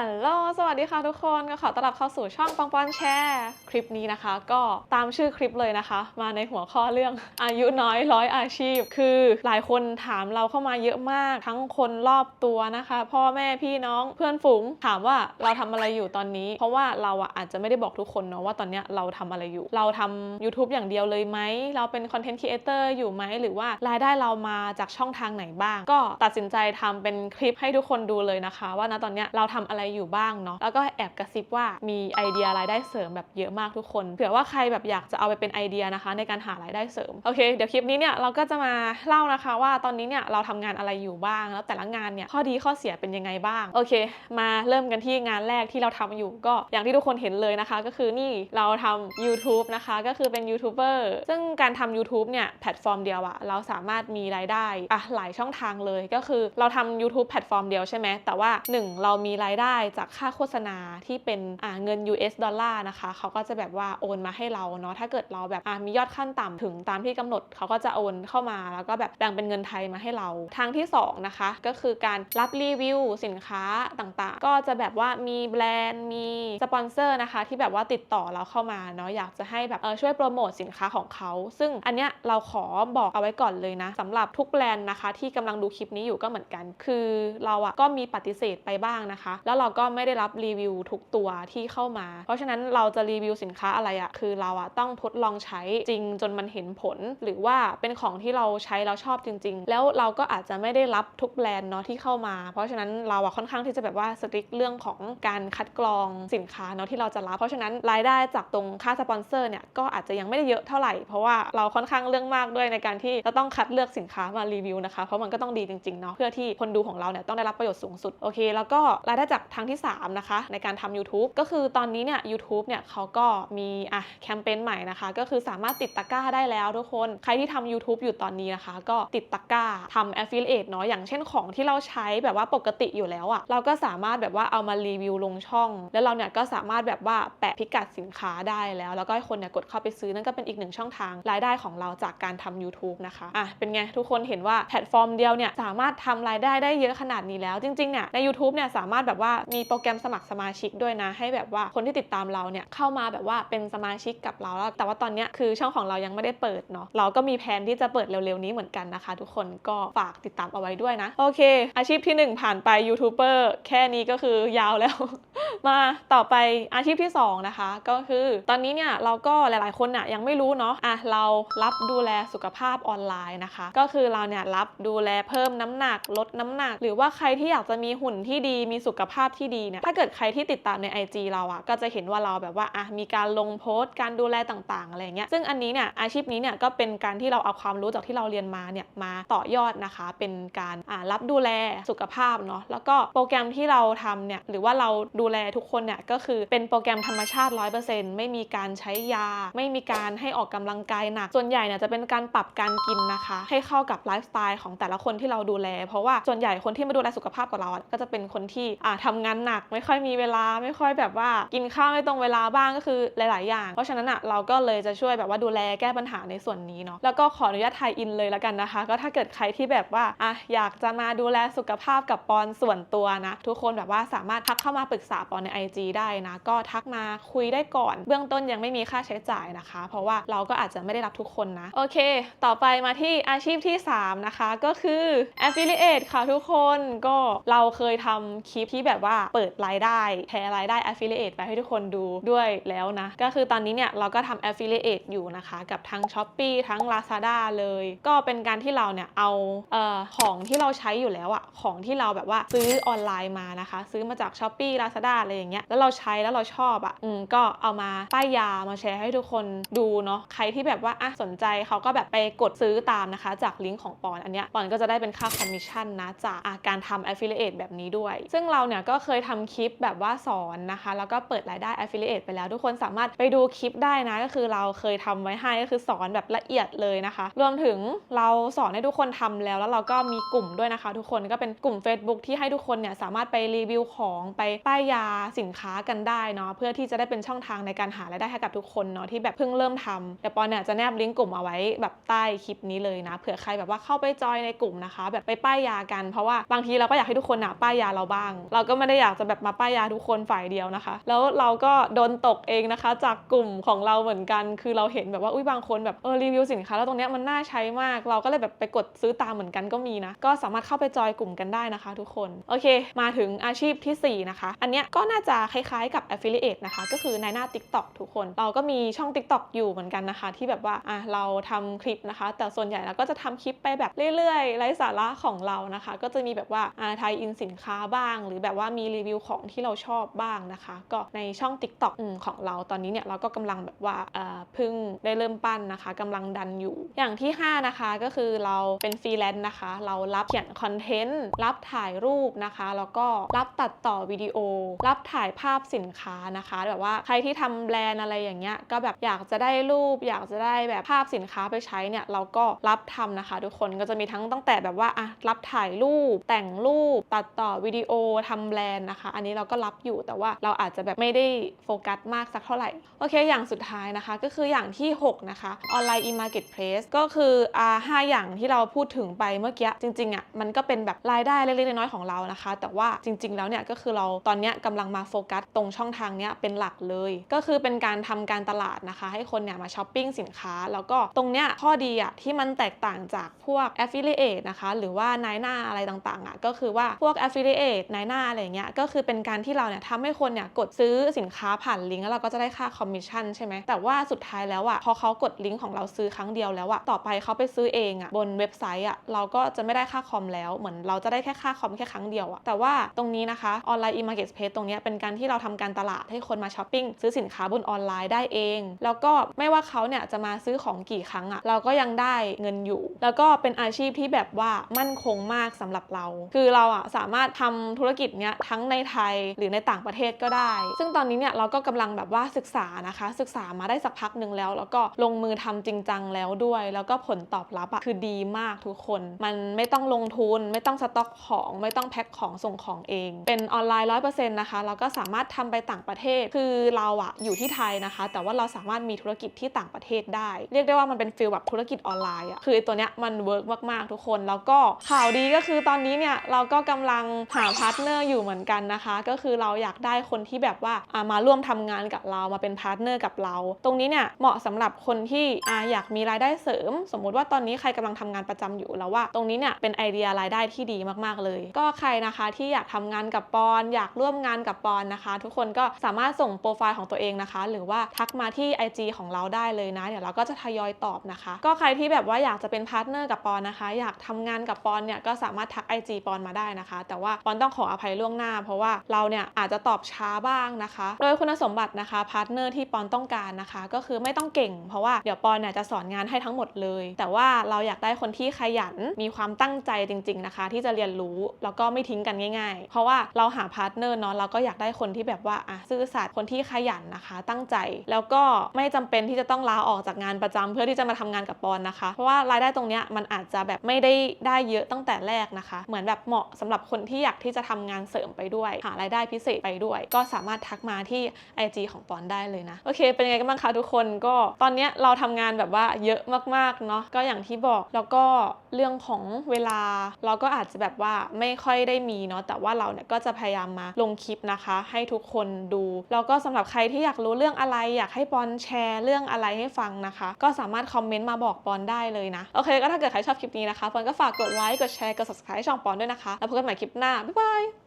ฮัลโหล สวัสดีค่ะทุกคนก็ขอต้อนรับเข้าสู่ช่องปังปอนแชร์ คลิปนี้นะคะ ก็ตามชื่อคลิปเลยนะคะ มาในหัวข้อเรื่องอายุน้อยร้อยอาชีพ คือหลายคนถามเราเข้ามาเยอะมาก ทั้งคนรอบตัวนะคะ พ่อแม่พี่น้องเพื่อนฝูง ถามว่าเราทำอะไรอยู่ตอนนี้ เพราะว่าเราอะอาจจะไม่ได้บอกทุกคนเนาะว่าตอนเนี้ยเราทำอะไรอยู่ เราทำ YouTube อย่างเดียวเลยไหม เราเป็นคอนเทนต์ครีเอเตอร์อยู่ไหม หรือว่ารายได้เรามาจากช่องทางไหนบ้าง ก็ตัดสินใจทำเป็นคลิปให้ทุกคนดูเลยนะคะ ว่าณตอนเนี้ยเราทำอะไรอยู่บ้างเนาะแล้วก็แอบกระซิบว่ามีไอเดียรายได้เสริมแบบเยอะมากทุกคนเผื่อว่าใครแบบอยากจะเอาไปเป็นไอเดียนะคะ ในการหารายได้เสริมโอเคเดี๋ยวคลิปนี้เนี่ยเราก็จะมาเล่านะคะว่าตอนนี้เนี่ยเราทำงานอะไรอยู่บ้าง แล้วแต่ละงานเนี่ยข้อดีข้อเสียเป็นยังไงบ้างโอเค มาเริ่มกันที่งานแรกที่เราทำอยู่ก็อย่างที่ทุกคนเห็นเลยนะคะ ก็คือนี่เราทำ YouTube นะคะ ก็คือเป็นยูทูบเบอร์ซึ่งการทำ YouTube เนี่ยแพลตฟอร์มเดียวอะเราสามารถมีรายได้อะหลายช่องทางเลยก็คือเราทำ YouTube แพลตฟอร์มเดียวใช่ไหมแต่ว่า 1 เรามีรายได้จากค่าโฆษณาที่เป็นเงิน US ดอลลาร์นะคะเขาก็จะแบบว่าโอนมาให้เราเนาะถ้าเกิดเราแบบมียอดขั้นต่ำถึงตามที่กำหนดเขาก็จะโอนเข้ามาแล้วก็แบบแบ่งเป็นเงินไทยมาให้เราทางที่สองนะคะก็คือการรับรีวิวสินค้าต่างๆ ก็จะแบบว่ามีแบรนด์มีสปอนเซอร์นะคะที่แบบว่าติดต่อเราเข้ามาเนาะอยากจะให้แบบเออช่วยโปรโมทสินค้าของเขาซึ่งอันเนี้ยเราขอบอกเอาไว้ก่อนเลยนะสำหรับทุกแบรนด์นะคะที่กำลังดูคลิปนี้อยู่ก็เหมือนกัน คือเราอะก็มีปฏิเสธไปบ้างนะคะ แล้วเราก็ไม่ได้รับรีวิวทุกตัวที่เข้ามา เพราะฉะนั้นเราจะรีวิวสินค้าอะไรอะคือเราอะต้องทดลองใช้จริงจนมันเห็นผล หรือว่าเป็นของที่เราใช้แล้วชอบจริง ๆ แล้วเราก็อาจจะไม่ได้รับทุกแบรนด์เนาะที่เข้ามา เพราะฉะนั้นเราอะค่อนข้างที่จะแบบว่าสตริกเรื่องของการคัดกรองสินค้าเนาะที่เราจะรับ เพราะฉะนั้นรายได้จากตรงค่าสปอนเซอร์เนี่ยก็อาจจะยังไม่ได้เยอะเท่าไหร่ เพราะว่าเราค่อนข้างเรื่องมากด้วยในการที่จะต้องคัดเลือกสินค้ามารีวิวนะคะ เพราะมันก็ต้องดีจริงๆเนาะเพื่อที่คนดูของเราเนี่ยต้องได้รับประโยชน์สูงสุดโอเค แล้วก็รายได้จากทางที่สามนะคะ ในการทำ YouTube ก็คือตอนนี้เนี่ย YouTube เนี่ยเขาก็มีอะแคมเปญใหม่นะคะ ก็คือสามารถติดตะกร้าได้แล้วทุกคน ใครที่ทำ YouTube อยู่ตอนนี้นะคะ ก็ติดตะกร้าทำ affiliate เนาะอย่างเช่นของที่เราใช้แบบว่าปกติอยู่แล้วอะเราก็สามารถแบบว่าเอามารีวิวลงช่อง แล้วเราเนี่ยก็สามารถแบบว่าแปะพิกัดสินค้าได้แล้ว แล้วก็ให้คนเนี่ยกดเข้าไปซื้อนั่นก็เป็นอีกหนึ่งช่องทางรายได้ของเราจากการทำ YouTube นะคะอะเป็นไงทุกคนเห็นว่าแพลตฟอร์มเดียวเนี่ยสามารถทำรายได้ได้เยอะขนาดนี้แล้วจริงๆเนี่ยใน YouTube เนี่ยสามารถแบบว่ามีโปรแกรมสมัครสมาชิกด้วยนะ ให้แบบว่าคนที่ติดตามเราเนี่ยเข้ามาแบบว่าเป็นสมาชิกกับเราแล้วแต่ว่าตอนนี้คือช่องของเรายังไม่ได้เปิดเนาะเราก็มีแผนที่จะเปิดเร็วๆนี้เหมือนกันนะคะ ทุกคนก็ฝากติดตามเอาไว้ด้วยนะโอเค อาชีพที่หนึ่งผ่านไปยูทูบเบอร์แค่นี้ก็คือยาวแล้ว มาต่อไปอาชีพที่ 2 นะคะ ก็คือตอนนี้เนี่ยเราก็หลายๆคนน่ะยังไม่รู้เนาะอะเรารับดูแลสุขภาพออนไลน์นะคะ ก็คือเราเนี่ยรับดูแลเพิ่มน้ำหนักลดน้ำหนัก หรือว่าใครที่อยากจะมีหุ่นที่ดีมีสุขภาพที่ดีเนี่ยถ้าเกิดใครที่ติดตามใน IG เราอะก็จะเห็นว่าเราแบบว่าอะมีการลงโพสต์การดูแลต่างๆอะไรเงี้ยซึ่งอันนี้เนี่ยอาชีพนี้เนี่ยก็เป็นการที่เราเอาความรู้จากที่เราเรียนมาเนี่ยมาต่อยอดนะคะ เป็นการอ่ารับดูแลสุขภาพเนาะแล้วก็โปรแกรมที่เราทำเนี่ยหรือว่าเราดูแลทุกคนเนี่ยก็คือเป็นโปรแกรมธรรมชาติ 100%ไม่มีการใช้ยา ไม่มีการให้ออกกำลังกายหนัก ส่วนใหญ่เนี่ยจะเป็นการปรับการกินนะคะ ให้เข้ากับไลฟ์สไตล์ของแต่ละคนที่เราดูแล เพราะว่าส่วนใหญ่คนที่มาดูแลสุขภาพกับเราก็จะเป็นคนที่อ่าทำงานหนัก ไม่ค่อยมีเวลาไม่ค่อยแบบว่ากินข้าวไม่ตรงเวลาบ้างก็คือหลาย ๆ อย่าง เพราะฉะนั้นอะเราก็เลยจะช่วยแบบว่าดูแลแก้ปัญหาในส่วนนี้เนาะแล้วก็ขออนุญาตไทยอินเลยแล้วกันนะคะ ก็ถ้าเกิดใครที่แบบว่าอะอยากจะมาดูแลสุขภาพกับปอนส่วนตัวนะ ทุกคนแบบว่าสามารถทักเข้ามาปรึกษาปอนใน IG ได้นะ ก็ทักมาคุยได้ก่อน เบื้องต้นยังไม่มีค่าใช้จ่ายนะคะ เพราะว่าเราก็อาจจะไม่ได้รับทุกคนนะ โอเค ต่อไปมาที่อาชีพที่ 3 นะคะ ก็คือ affiliate ค่ะทุกคนก็เราเคยทำคลิปที่แบบว่าเปิดรายได้แชร์รายได้ affiliate ไปให้ทุกคนดูด้วยแล้วนะ ก็คือตอนนี้เนี่ยเราก็ทำ affiliate อยู่นะคะ กับทั้ง s h อ p e e ทั้ง Lazada เลย ก็เป็นการที่เราเนี่ยเอาเอ่อของที่เราใช้อยู่แล้วอะของที่เราแบบว่าซื้อออนไลน์มานะคะ ซื้อมาจาก s h อ p e e Lazada อะไรอย่างเงี้ยแล้วเราใช้แล้วเราชอบอะอืมก็เอามาป้ายยามาแชร์ให้ทุกคนดูเนาะใครที่แบบว่าอะสนใจเขาก็แบบไปกดซื้อตามนะคะ จากลิงก์ของปอนอันเนี้ยปอนก็จะได้เป็นค่าคอมมิชชั่นนะจากการทำ affiliate แบบนี้ด้วย ซึ่งเราเนี่ยก็ก็เคยทำคลิปแบบว่าสอนนะคะ แล้วก็เปิดรายได้ affiliate ไปแล้ว ทุกคนสามารถไปดูคลิปได้นะ ก็คือเราเคยทำไว้ให้ก็คือสอนแบบละเอียดเลยนะคะ รวมถึงเราสอนให้ทุกคนทำแล้ว แล้วเราก็มีกลุ่มด้วยนะคะ ทุกคนก็เป็นกลุ่ม Facebook ที่ให้ทุกคนเนี่ยสามารถไปรีวิวของไปป้ายยาสินค้ากันได้เนาะเพื่อที่จะได้เป็นช่องทางในการหารายได้ให้กับทุกคนเนาะที่แบบเพิ่งเริ่มทำเดี๋ยวปอนเนี่ยจะแนบลิงก์กลุ่มเอาไว้แบบใต้คลิปนี้เลยนะเผื่อใครแบบว่าเข้าไปจอยในกลุ่มนะคะ แบบไปป้ายยากันเพราะว่าบางทีเราก็อยากให้ทุกคนอะป้ายยาเราบ้าง เราก็ไม่ได้อยากจะแบบมาป้ายยาทุกคนฝ่ายเดียวนะคะ แล้วเราก็โดนตกเองนะคะ จากกลุ่มของเราเหมือนกัน คือเราเห็นแบบว่าอุ้ยบางคนแบบเออรีวิวสินค้าแล้วตรงเนี้ยมันน่าใช้มากเราก็เลยแบบไปกดซื้อตามเหมือนกันก็มีนะก็สามารถเข้าไปจอยกลุ่มกันได้นะคะ ทุกคนโอเค มาถึงอาชีพทีสี่4 นะคะ อันเนี้ยก็น่าจะคล้ายๆกับ affiliate นะคะ ก็คือในหน้า TikTok ทุกคน เราก็มีช่อง TikTok อยู่เหมือนกันนะคะ ที่แบบว่าอะเราทำคลิปนะคะ แต่ส่วนใหญ่เราก็จะทำคลิปไปแบบเรื่อยๆไร้สาระของเรานะคะ ก็จะมีแบบว่าอ่าไทยอินสินค้าบ้าง หรือแบบว่ามีรีวิวของที่เราชอบบ้างนะคะ ก็ในช่อง t i k t o อืมของเราตอนนี้เนี่ยเราก็กำลังแบบว่าอ่าเพิ่งได้เริ่มปั้นนะคะกำลังดันอยู่ อย่างที่ 5 นะคะก็คือเราเป็นฟรีแลนซ์นะคะ เรารับเขียนคอนเทนต์รับถ่ายรูปนะคะ แล้วก็รับตัดต่อวิดีโอ รับถ่ายภาพสินค้านะคะแบบว่าใครที่ทำแบรนด์อะไรอย่างเงี้ยก็แบบอยากจะได้รูป อยากจะได้แบบภาพสินค้าไปใช้เนี่ยเราก็รับทำนะคะ ทุกคนก็จะมีทั้งตั้งแต่แบบว่าอะรับถ่ายรูปแต่งรูปตัดต่อวิดีโอทำแบรนด์นะคะ อันนี้เราก็รับอยู่แต่ว่าเราอาจจะแบบไม่ได้โฟกัสมากสักเท่าไหร่ โอเค อย่างสุดท้ายนะคะ ก็คืออย่างที่ 6 นะคะออนไลน์ e-marketplace ก็คืออ่าห้าอย่างที่เราพูดถึงไปเมื่อกี้จริงๆอะมันก็เป็นแบบรายได้เล็กๆน้อยๆของเรานะคะ แต่ว่าจริง ๆ แล้วเนี่ยก็คือเราตอนเนี้ยกำลังมาโฟกัสตรงช่องทางเนี้ยเป็นหลักเลย ก็คือเป็นการทำการตลาดนะคะ ให้คนเนี่ยมาช้อปปิ้งสินค้า แล้วก็ตรงเนี้ยข้อดีอะที่มันแตกต่างจากพวก affiliate นะคะ หรือว่านายหน้าอะไรต่างๆอะก็คือว่าพวก affiliate นายหน้าอะไรอย่างเงี้ยก็คือเป็นการที่เราเนี่ยทำให้คนเนี่ยกดซื้อสินค้าผ่านลิงก์แล้วเราก็จะได้ค่าคอมมิชชั่นใช่ไหมแต่ว่าสุดท้ายแล้วอะพอเขากดลิงก์ของเราซื้อครั้งเดียวแล้วอะต่อไปเขาไปซื้อเองอะบนเว็บไซต์อะเราก็จะไม่ได้ค่าคอมแล้วเหมือนเราจะได้แค่ค่าคอมแค่ครั้งเดียวอะแต่ว่าตรงนี้นะคะออนไลน์ e-marketplace ตรงเนี้ยเป็นการที่เราทำการตลาดให้คนมาช้อปปิ้งซื้อสินค้าบนออนไลน์ได้เอง แล้วก็ไม่ว่าเขาเนี่ยจะมาซื้อของกี่ครั้งอะเราก็ยังได้เงินอยู่ แล้วก็เป็นอาชีพที่แบบว่ามั่นคงมากสำหรับเรา คือเราอะสามารถทำธุรกิจเนี้ยทั้งในไทยหรือในต่างประเทศก็ได้ ซึ่งตอนนี้เนี่ยเราก็กำลังแบบว่าศึกษานะคะ ศึกษามาได้สักพักหนึ่งแล้ว แล้วก็ลงมือทำจริงจังแล้วด้วย แล้วก็ผลตอบรับอะคือดีมากทุกคน มันไม่ต้องลงทุน ไม่ต้องสต็อกของไม่ต้องแพ็คของส่งของเอง เป็นออนไลน์ร้อยเปอร์เซ็นต์นะคะเราก็สามารถทำไปต่างประเทศ คือเราอะอยู่ที่ไทยนะคะ แต่ว่าเราสามารถมีธุรกิจที่ต่างประเทศได้ เรียกได้ว่ามันเป็นฟิลแบบธุรกิจออนไลน์อะคือตัวเนี้ยมันเวิร์กมากๆทุกคน แล้วก็ข่าวดีก็คือตอนนี้เนี่ยเราก็กำลังหาพาร์ทเนอร์อยู่เหมือนกันนะคะ ก็คือเราอยากได้คนที่แบบว่ามาร่วมทำงานกับเรามาเป็นพาร์ทเนอร์กับเรา ตรงนี้เนี่ยเหมาะสำหรับคนที่ออยากมีรายได้เสริม สมมุติว่าตอนนี้ใครกำลังทำงานประจำอยู่แล้วว่า ตรงนี้เนี่ยเป็นไอเดียรายได้ที่ดีมากๆเลย ก็ใครนะคะที่อยากทำงานกับปอน อยากร่วมงานกับปอนนะคะ ทุกคนก็สามารถส่งโปรไฟล์ของตัวเองนะคะ หรือว่าทักมาที่ IG ของเราได้เลยนะ เดี๋ยวเราก็จะทยอยตอบนะคะ ก็ใครที่แบบว่าอยากจะเป็นพาร์ทเนอร์กับปอนนะคะ อยากทำงานกับปอนเนี่ยก็สามารถทัก IG ปอนมาได้นะคะ แต่ว่าปอนต้องขออภัยล่วงหน้า เพราะว่าเราเนี่ยอาจจะตอบช้าบ้างนะคะ โดยคุณสมบัตินะคะพาร์ทเนอร์ที่ปอนต้องการนะคะ ก็คือไม่ต้องเก่ง เพราะว่าเดี๋ยวปอนเนี่ยจะสอนงานให้ทั้งหมดเลย แต่ว่าเราอยากได้คนที่ขยันมีความตั้งใจจริง ๆนะคะ ที่จะเรียนรู้แล้วก็ไม่ทิ้งกันง่าย ๆ เพราะว่าเราหาพาร์ทเนอร์เนาะเราก็อยากได้คนที่แบบว่าอะซื่อสัตย์คนที่ขยันนะคะ ตั้งใจแล้วก็ไม่จำเป็นที่จะต้องลาออกจากงานประจำเพื่อที่จะมาทำงานกับปอนนะคะ เพราะว่ารายได้ตรงเนี้ยมันอาจจะแบบไม่ได้ได้เยอะตั้งแต่แรกนะคะ เหมือนแบบเหมาะสำหรับคนที่อยากที่จะทำงานเสริมไปด้วย หารายได้พิเศษไปด้วย ก็สามารถทักมาที่ IG ของปอนได้เลยนะ โอเค เป็นยังไงกันบ้างคะทุกคนก็ตอนนี้เราทำงานแบบว่าเยอะมากๆเนาะก็อย่างที่บอกแล้วก็เรื่องของเวลา เราก็อาจจะแบบว่าไม่ค่อยได้มีเนาะแต่ว่าเราเนี่ยก็จะพยายามมาลงคลิปนะคะ ให้ทุกคนดู แล้วก็สำหรับใครที่อยากรู้เรื่องอะไร อยากให้ปอนแชร์เรื่องอะไรให้ฟังนะคะ ก็สามารถคอมเมนต์มาบอกปอนได้เลยนะ โอเค ก็ถ้าเกิดใครชอบคลิปนี้นะคะปอนก็ฝากกดไลค์กดแชร์กด subscribe ช่องปอนด้วยนะคะ แล้วพบกันใหม่คลิปหน้า บ๊ายบาย